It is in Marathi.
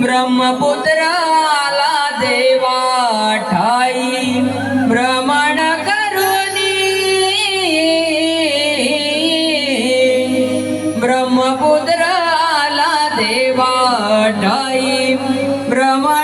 ब्रह्मपुत्राला देवा ठाई भ्रमण करुणी. ब्रह्मपुत्राला देवा ठाई भ्रमण